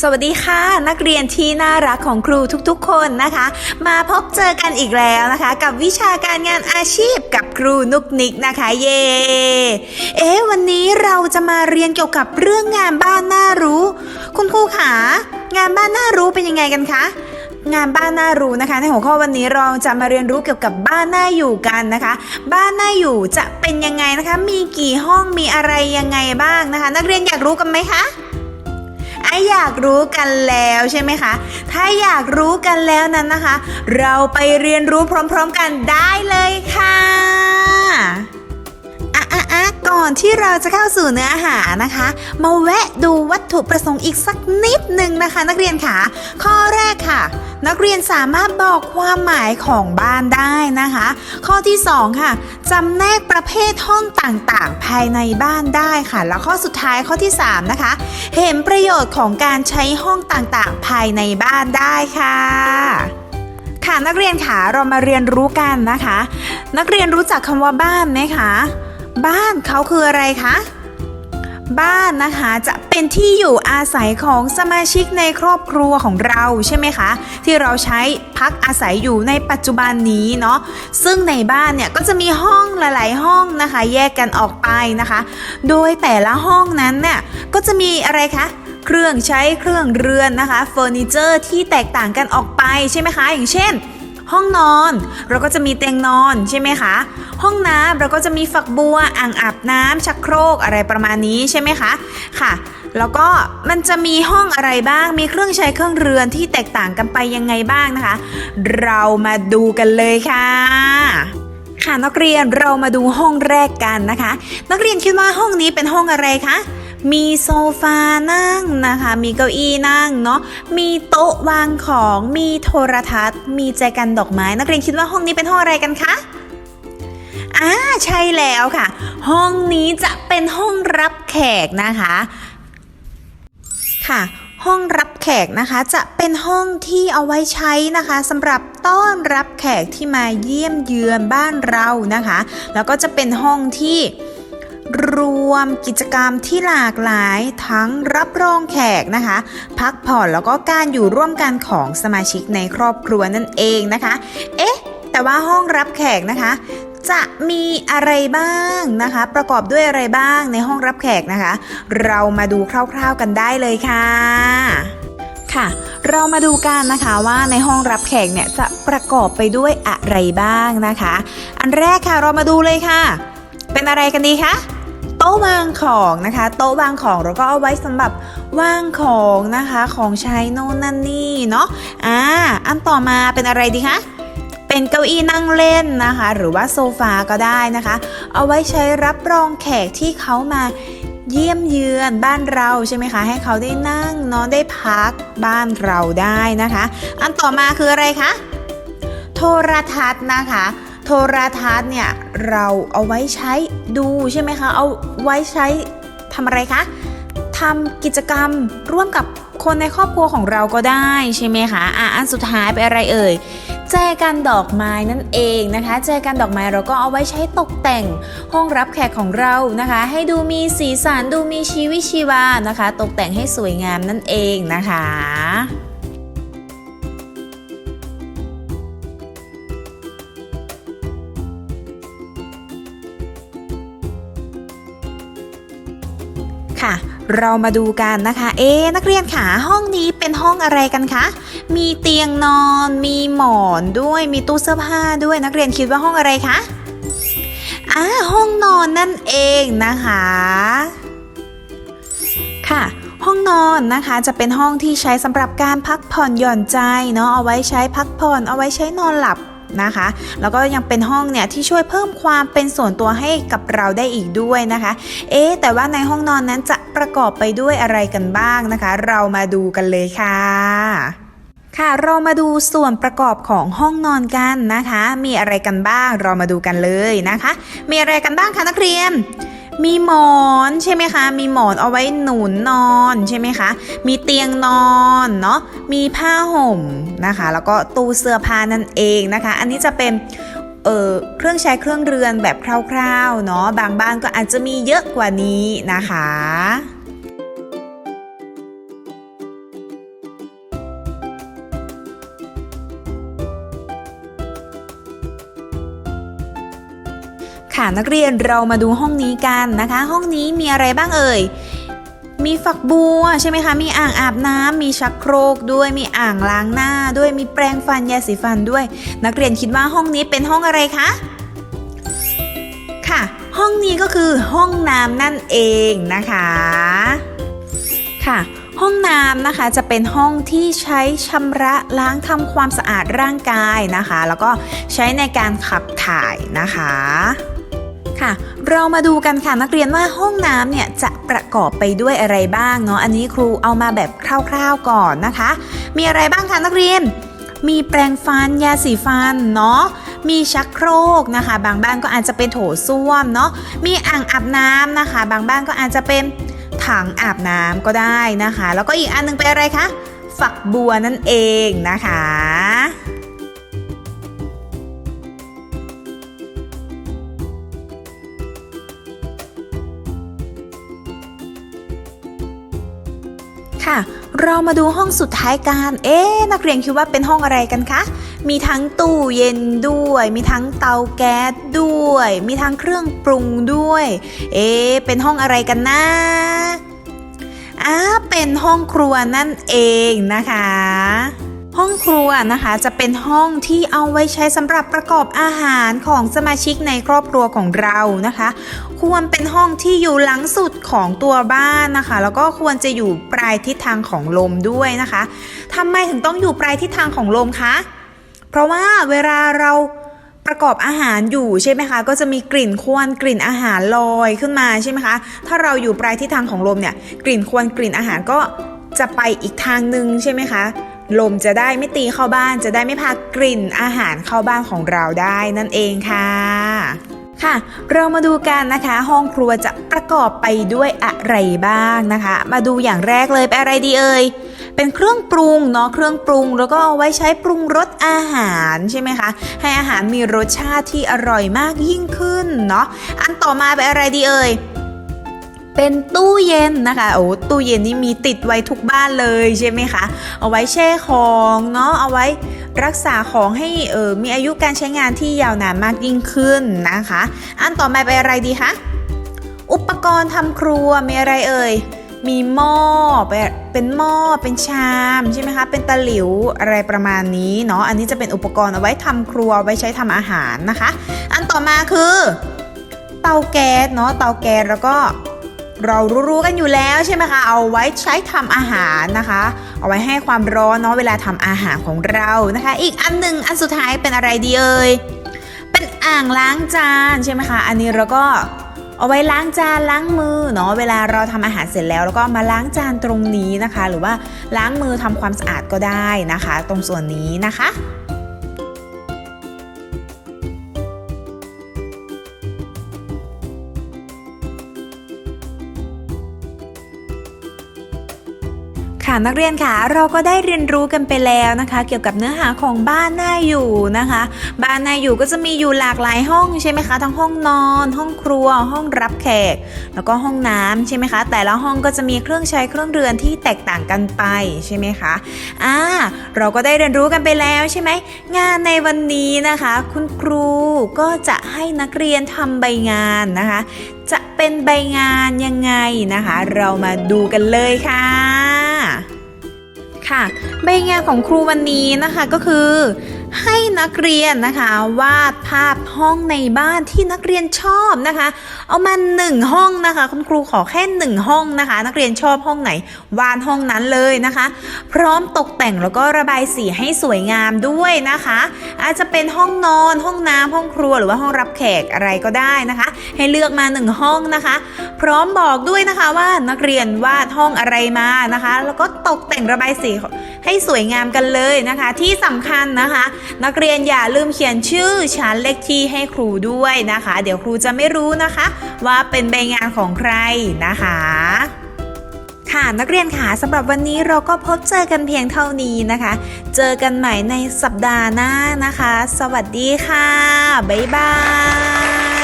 สวัสดีค่ะ นักเรียนที่น่ารักของครูทุกๆ คนนะคะ มาพบเจอกันอีกแล้วนะคะ กับวิชาการงานอาชีพกับครูนุกนิกนะคะเย่เอ๊ะวันนี้เราจะมาเรียนเกี่ยวกับเรื่องงานบ้านน่ารู้ คุณครูขางานบ้านน่ารู้เป็นยังไงกันคะงานบ้านน่ารู้นะคะ ในหัวข้อวันนี้เราจะมาเรียนรู้เกี่ยวกับบ้านน่าอยู่กันนะคะ บ้านน่าอยู่จะเป็นยังไงนะคะ มีกี่ห้องมีอะไรยังไงบ้างนะคะ นักเรียนอยากรู้กันไหมคะ ไออยากรู้กันแล้วใช่ไหมคะ ถ้าอยากรู้กันแล้วนั้นนะคะ เราไปเรียนรู้พร้อมๆกันได้เลยค่ะอะอะอะก่อนที่เราจะเข้าสู่เนื้อหานะคะ มาแวะดูวัตถุประสงค์อีกสักนิดหนึ่งนะคะ นักเรียนค่ะ ข้อแรกค่ะ นักเรียนสามารถบอกความหมายของบ้านได้นะคะ ข้อที่ 2 ค่ะจำแนกประเภทห้องต่างๆ ภายในบ้านได้ค่ะ แล้วข้อสุดท้ายข้อที่ 3 นะคะ เห็นประโยชน์ของการใช้ห้องต่างๆ ภายในบ้านได้ค่ะค่ะนักเรียนค่ะเรามาเรียนรู้กันนะคะ นักเรียนรู้จักคำว่าบ้านไหมคะ บ้านเขาคืออะไรคะ บ้านนะคะจะเป็นที่อยู่อาศัยของสมาชิกในครอบครัวของเราใช่ไหมคะ ที่เราใช้พักอาศัยอยู่ในปัจจุบันนี้เนาะซึ่งในบ้านเนี่ยก็จะมีห้องหลาย ๆ ห้องนะคะ แยกกันออกไปนะคะ โดยแต่ละห้องนั้นเนี่ยก็จะมีอะไรคะเครื่องใช้เครื่องเรือนนะคะเฟอร์นิเจอร์ที่แตกต่างกันออกไปใช่ไหมคะ อย่างเช่น ห้องนอนเราก็จะมีเตียงนอนใช่ไหมคะ ห้องน้ำเราก็จะมีฝักบัวอ่างอาบน้ำชักโครกอะไรประมาณนี้ใช่ไหมคะค่ะแล้วก็มันจะมีห้องอะไรบ้าง มีเครื่องใช้เครื่องเรือนที่แตกต่างกันไปยังไงบ้างนะคะ เรามาดูกันเลยค่ะค่ะนักเรียนเรามาดูห้องแรกกันนะคะ นักเรียนคิดว่าห้องนี้เป็นห้องอะไรคะ มีโซฟานั่งนะคะ มีเก้าอี้นั่งเนาะ มีโต๊ะวางของ มีโทรทัศน์ มีแจกันดอกไม้ นักเรียนคิดว่าห้องนี้เป็นห้องอะไรกันคะอ่าใช่แล้วค่ะ ห้องนี้จะเป็นห้องรับแขกนะคะ ค่ะ ห้องรับแขกนะคะ จะเป็นห้องที่เอาไว้ใช้นะคะสำหรับต้อนรับแขกที่มาเยี่ยมเยือนบ้านเรานะคะ แล้วก็จะเป็นห้องที่ รวมกิจกรรมที่หลากหลายทั้งรับรองแขกนะคะ พักผ่อนแล้วก็การอยู่ร่วมกันของสมาชิกในครอบครัวนั่นเองนะคะ เอ๊ะ แต่ว่าห้องรับแขกนะคะ จะมีอะไรบ้างนะคะ ประกอบด้วยอะไรบ้างในห้องรับแขกนะคะ เรามาดูคร่าวๆกันได้เลยค่ะค่ะเรามาดูกันนะคะว่าในห้องรับแขกเนี่ยจะประกอบไปด้วยอะไรบ้างนะคะ อันแรกค่ะเรามาดูเลยค่ะ เป็นอะไรกันดีคะโต๊ะวางของนะคะ โต๊ะวางของเราก็เอาไว้สำหรับวางของนะคะของใช้โน่นนั่นนี่เนาะอ่าอันต่อมาเป็นอะไรดีคะเป็นเก้าอี้นั่งเล่นนะคะ หรือว่าโซฟาก็ได้นะคะ เอาไว้ใช้รับรองแขกที่เขามาเยี่ยมเยือนบ้านเราใช่ไหมคะ ให้เขาได้นั่งนอนได้พักบ้านเราได้นะคะ อันต่อมาคืออะไรคะโทรทัศน์นะคะ โทรทัศน์เนี่ยเราเอาไว้ใช้ดูใช่ไหมคะ เอาไว้ใช้ทำอะไรคะทำกิจกรรมร่วมกับคนในครอบครัวของเราก็ได้ใช่ไหมคะอะอันสุดท้ายเป็นอะไรเอ่ยแจกันดอกไม้นั่นเองนะคะ แจกันดอกไม้เราก็เอาไว้ใช้ตกแต่งห้องรับแขกของเรานะคะ ให้ดูมีสีสันดูมีชีวิตชีวานะคะ ตกแต่งให้สวยงามนั่นเองนะคะ เรามาดูกันนะคะ เอ๊ะนักเรียนค่ะห้องนี้เป็นห้องอะไรกันคะ มีเตียงนอน มีหมอนด้วย มีตู้เสื้อผ้าด้วย นักเรียนคิดว่าห้องอะไรคะอ่าห้องนอนนั่นเองนะคะ ค่ะห้องนอนนะคะจะเป็นห้องที่ใช้สำหรับการพักผ่อนหย่อนใจเนาะเอาไว้ใช้พักผ่อนเอาไว้ใช้นอนหลับ นะคะ แล้วก็ยังเป็นห้องเนี่ยที่ช่วยเพิ่มความเป็นส่วนตัวให้กับเราได้อีกด้วยนะคะ เอ๊แต่ว่าในห้องนอนนั้นจะประกอบไปด้วยอะไรกันบ้างนะคะ เรามาดูกันเลยค่ะค่ะเรามาดูส่วนประกอบของห้องนอนกันนะคะ มีอะไรกันบ้างเรามาดูกันเลยนะคะ มีอะไรกันบ้างคะนักเรียน มีหมอนใช่ไหมคะ มีหมอนเอาไว้หนุนนอนใช่ไหมคะ มีเตียงนอนเนาะ มีผ้าห่มนะคะ แล้วก็ตู้เสื้อผ้านั่นเองนะคะ อันนี้จะเป็นเอ่อเครื่องใช้เครื่องเรือนแบบคร่าวๆเนาะ บางบ้านก็อาจจะมีเยอะกว่านี้นะคะ ค่ะนักเรียนเรามาดูห้องนี้กันนะคะ ห้องนี้มีอะไรบ้างเอ่ยมีฝักบัวใช่ไหมคะ มีอ่างอาบน้ำมีชักโครกด้วย มีอ่างล้างหน้าด้วย มีแปรงฟันยาสีฟันด้วย นักเรียนคิดว่าห้องนี้เป็นห้องอะไรคะ ค่ะ ห้องนี้ก็คือห้องน้ำนั่นเองนะคะ ค่ะ ห้องน้ำนะคะจะเป็นห้องที่ใช้ชำระล้างทำความสะอาดร่างกายนะคะ แล้วก็ใช้ในการขับถ่ายนะคะ ค่ะ เรามาดูกันค่ะนักเรียนว่าห้องน้ำเนี่ยจะประกอบไปด้วยอะไรบ้างเนาะอันนี้ครูเอามาแบบคร่าวๆก่อนนะคะ มีอะไรบ้างคะนักเรียน มีแปรงฟันยาสีฟันเนาะมีชักโครกนะคะ บางบ้านก็อาจจะเป็นโถส้วมเนาะมีอ่างอาบน้ำนะคะ บางบ้านก็อาจจะเป็นถังอาบน้ำก็ได้นะคะ แล้วก็อีกอันหนึงเป็นอะไรคะฝักบัวนั่นเองนะคะ ค่ะ เรามาดูห้องสุดท้ายกัน เอ๊ะนักเรียนคิดว่าเป็นห้องอะไรกันคะ มีทั้งตู้เย็นด้วย มีทั้งเตาแก๊สด้วย มีทั้งเครื่องปรุงด้วย เอ๊ะเป็นห้องอะไรกันนะอ่าเป็นห้องครัวนั่นเองนะคะ ห้องครัวนะคะจะเป็นห้องที่เอาไว้ใช้สำหรับประกอบอาหารของสมาชิกในครอบครัวของเรานะคะ ควรเป็นห้องที่อยู่หลังสุดของตัวบ้านนะคะ แล้วก็ควรจะอยู่ปลายทิศทางของลมด้วยนะคะทำไมถึงต้องอยู่ปลายทิศทางของลมคะเพราะว่าเวลาเราประกอบอาหารอยู่ใช่ไหมคะ ก็จะมีกลิ่นควนกลิ่นอาหารลอยขึ้นมาใช่ไหมคะ ถ้าเราอยู่ปลายทิศทางของลมเนี่ย กลิ่นควนกลิ่นอาหารก็จะไปอีกทางหนึ่งใช่ไหมคะ ลมจะได้ไม่ตีเข้าบ้านจะได้ไม่พากลิ่นอาหารเข้าบ้านของเราได้นั่นเองค่ะค่ะ เรามาดูกันนะคะ ห้องครัวจะประกอบไปด้วยอะไรบ้างนะคะ มาดูอย่างแรกเลยเป็นอะไรดีเอ่ยเป็นเครื่องปรุงเนาะเครื่องปรุงแล้วก็เอาไว้ใช้ปรุงรสอาหารใช่ไหมคะ ให้อาหารมีรสชาติที่อร่อยมากยิ่งขึ้นเนาะอันต่อมาเป็นอะไรดีเอ่ย เป็นตู้เย็นนะคะโอ้ตู้เย็นนี่มีติดไว้ทุกบ้านเลยใช่ไหมคะ เอาไว้แช่ของเนาะเอาไว้รักษาของให้เออมีอายุการใช้งานที่ยาวนานมากยิ่งขึ้นนะคะ อันต่อมาเป็นอะไรดีคะอุปกรณ์ทำครัวมีอะไรเอ่ยมีหม้อเป็นเป็นหม้อเป็นชามใช่ไหมคะ เป็นตะหลิวอะไรประมาณนี้เนาะอันนี้จะเป็นอุปกรณ์เอาไว้ทำครัวไว้ใช้ทำอาหารนะคะ อันต่อมาคือ เตาแก๊สเนาะเตาแก๊สแล้วก็ เรารู้ๆกันอยู่แล้วใช่ไหมคะ เอาไว้ใช้ทำอาหารนะคะ เอาไว้ให้ความร้อนเนาะเวลาทำอาหารของเรานะคะ อีกอันหนึ่งอันสุดท้ายเป็นอะไรดีเอ่ย เป็นอ่างล้างจานใช่ไหมคะ อันนี้เราก็เอาไว้ล้างจานล้างมือเนาะเวลาเราทำอาหารเสร็จแล้วแล้วก็มาล้างจานตรงนี้นะคะ หรือว่าล้างมือทำความสะอาดก็ได้นะคะ ตรงส่วนนี้นะคะ ค่ะนักเรียนค่ะเราก็ได้เรียนรู้กันไปแล้วนะคะ เกี่ยวกับเนื้อหาของบ้านน่าอยู่นะคะ บ้านน่าอยู่ก็จะมีอยู่หลากหลายห้องใช่ไหมคะทั้งห้องนอน ห้องครัว ห้องรับแขก แล้วก็ห้องน้ำใช่ไหมคะ แต่ละห้องก็จะมีเครื่องใช้เครื่องเรือนที่แตกต่างกันไปใช่ไหมคะอ่าเราก็ได้เรียนรู้กันไปแล้วใช่ไหมงานในวันนี้นะคะ คุณครูก็จะให้นักเรียนทำใบงานนะคะ จะเป็นใบงานยังไงนะคะ เรามาดูกันเลยค่ะ ค่ะ ใบงานของครูวันนี้นะคะก็คือ ให้นักเรียนนะคะ วาดภาพห้องในบ้านที่นักเรียนชอบนะคะ เอามาหนึ่งห้องนะคะ คุณครูขอแค่หนึ่งห้องนะคะ นักเรียนชอบห้องไหน วาดห้องนั้นเลยนะคะ พร้อมตกแต่งแล้วก็ระบายสีให้สวยงามด้วยนะคะ อาจจะเป็นห้องนอนห้องน้ำห้องครัวหรือว่าห้องรับแขกอะไรก็ได้นะคะ ให้เลือกมาหนึ่งห้องนะคะ พร้อมบอกด้วยนะคะว่านักเรียนวาดห้องอะไรมานะคะ แล้วก็ตกแต่งระบายสีให้สวยงามกันเลยนะคะ ที่สำคัญนะคะนักเรียนอย่าลืมเขียนชื่อชั้นเลขที่ให้ครูด้วยนะคะ เดี๋ยวครูจะไม่รู้นะคะ ว่าเป็นใบงานของใครนะคะค่ะนักเรียนค่ะสำหรับวันนี้เราก็พบเจอกันเพียงเท่านี้นะคะ เจอกันใหม่ในสัปดาห์หน้านะคะ สวัสดีค่ะ บ๊ายบาย